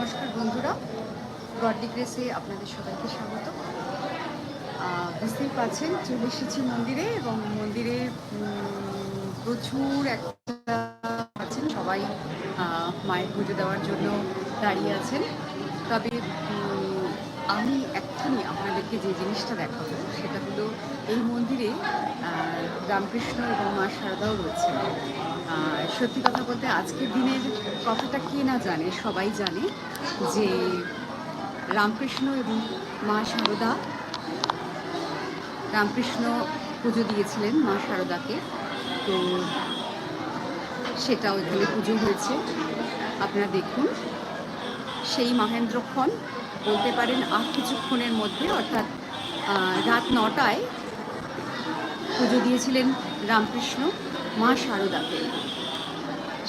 নমস্কার বন্ধুরা। গডলি গ্রেসে আপনাদের সবাইকে স্বাগত। বুঝতেই পারছেন, চলে এসেছি মন্দিরে এবং মন্দিরে প্রচুর একটা আছেন সবাই মায়ের পুজো দেওয়ার জন্য দাঁড়িয়ে আছেন। তবে আমি এক্ষুনি আপনাদেরকে যে জিনিসটা দেখাবো, সেটা হলো এই মন্দিরে রামকৃষ্ণ এবং মা শারদাও রয়েছে সত্যি কথা বলতে আজকের দিনের কথাটা কে না জানে, সবাই জানে যে রামকৃষ্ণ এবং মা শারদা রামকৃষ্ণ পুজো দিয়েছিলেন মা শারদাকে তো সেটাও এখানে পুজো হয়েছে। আপনারা দেখুন, সেই মহেন্দ্রক্ষণ বলতে পারেন আর কিছুক্ষণের মধ্যে, অর্থাৎ রাত নটায় পুজো দিয়েছিলেন রামকৃষ্ণ মা শারদাকে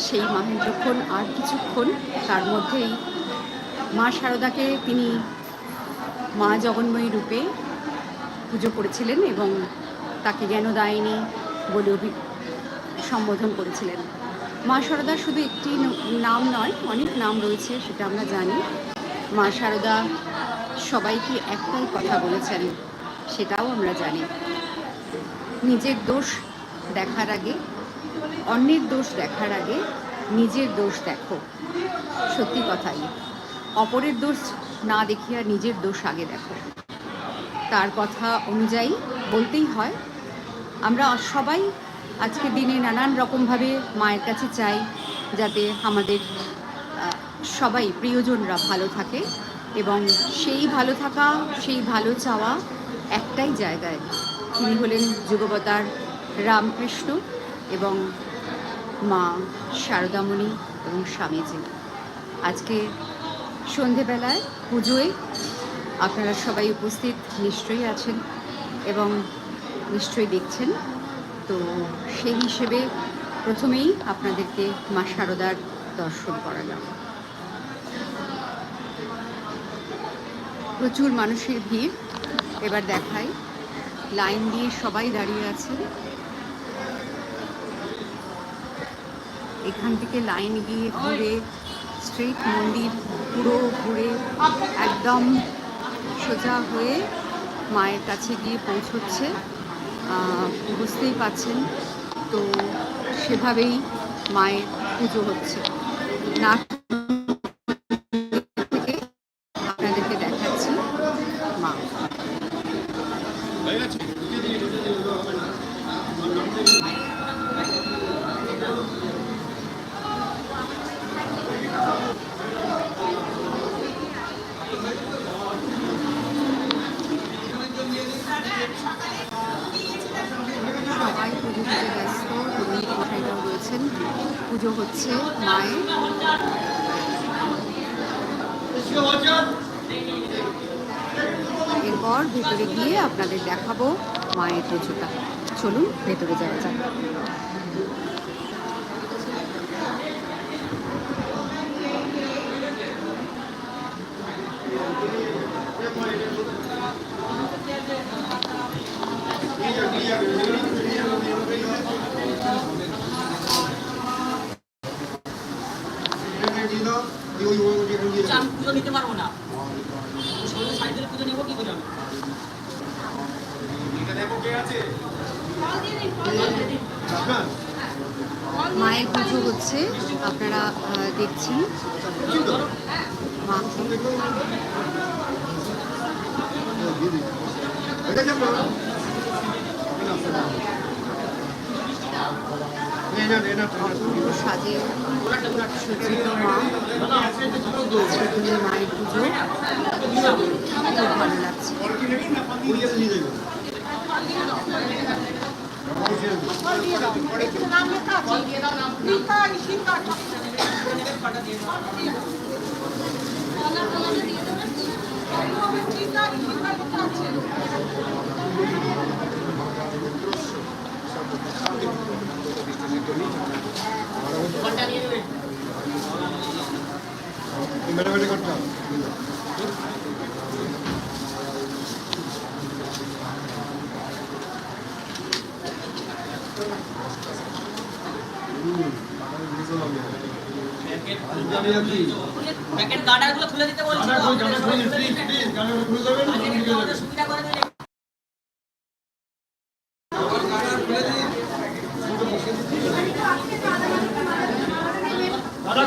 সেই মহেন্দ্রক্ষণ আর কিছুক্ষণ তার মধ্যেই মা শারদাকে তিনি মা জগন্ময়ী রূপে পুজো করেছিলেন এবং তাকে জ্ঞানদায়িনী বলে অভি, সম্বোধন করেছিলেন। মা শারদার শুধু একটি নাম নয়, অনেক নাম রয়েছে, সেটা আমরা জানি। মা শারদা সবাইকে একটাই কথা বলেছেন, সেটাও আমরা জানি। নিজের দোষ দেখার আগে, অন্যের দোষ দেখার আগে নিজের দোষ দেখো। সত্যি কথাই, অপরের দোষ না দেখিয়া নিজের দোষ আগে দেখো। তার কথা অনুযায়ী বলতেই হয়, আমরা সবাই আজকের দিনে নানান রকমভাবে মায়ের কাছে চাই, যাতে আমাদের সবাই প্রিয়জনরা ভালো থাকে এবং সেই ভালো থাকা, সেই ভালো চাওয়া একটাই জায়গায়। তিনি হলেন যুগবতার রামকৃষ্ণ এবং মা শারদামণি এবং স্বামীজি। আজকে সন্ধেবেলায় পুজোয় আপনারা সবাই উপস্থিত, নিশ্চয়ই আছেন এবং নিশ্চয়ই দেখছেন। তো সেই হিসেবে প্রথমেই আপনাদেরকে মা শারদার দর্শন করালাম। প্রচুর মানুষের ভিড়। এবার দেখাই। লাইন দিয়ে সবাই দাঁড়িয়ে আছে। এখান থেকে লাইন গিয়ে ঘুরে স্ট্রিট মন্দির পুরো ঘুরে একদম সোজা হয়ে মায়ের কাছে গিয়ে পৌঁছচ্ছে। বুঝতেই পাচ্ছেন। তো সেভাবেই মায়ের পুজো হচ্ছে। না সবাই পুজো ব্যস্ত উনি মশাইরাও রয়েছেন পুজো হচ্ছে মায়ের এরপর ভেতরে গিয়ে আপনাদের দেখাবো মায়ের পুজোটা। চলুন, ভেতরে যাওয়া যাক। বলছি, আমি পুজো নিতে পারব না। সাইড পুজো নেব কি করে আমি মায়ের পুজো হচ্ছে আপনারা দেখছেন। মাকে সাজে সজ্জিত মা মায়ের পুজো ভালো লাগছে প্যাকেট দাঁড়িয়ে আছি প্যাকেট গার্ডারগুলো খুলে দিতে বলছি তো, খুলে প্লিজ। প্লিজ খুলে দেবেন সুবিধা করে দিলে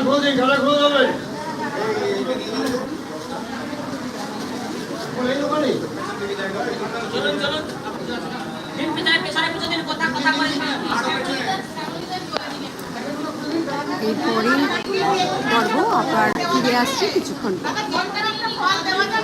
খুলে দিন গানা খুলে দেবেন। এরপরেই পর্ব আবার ফিরে আসছে কিছুক্ষণ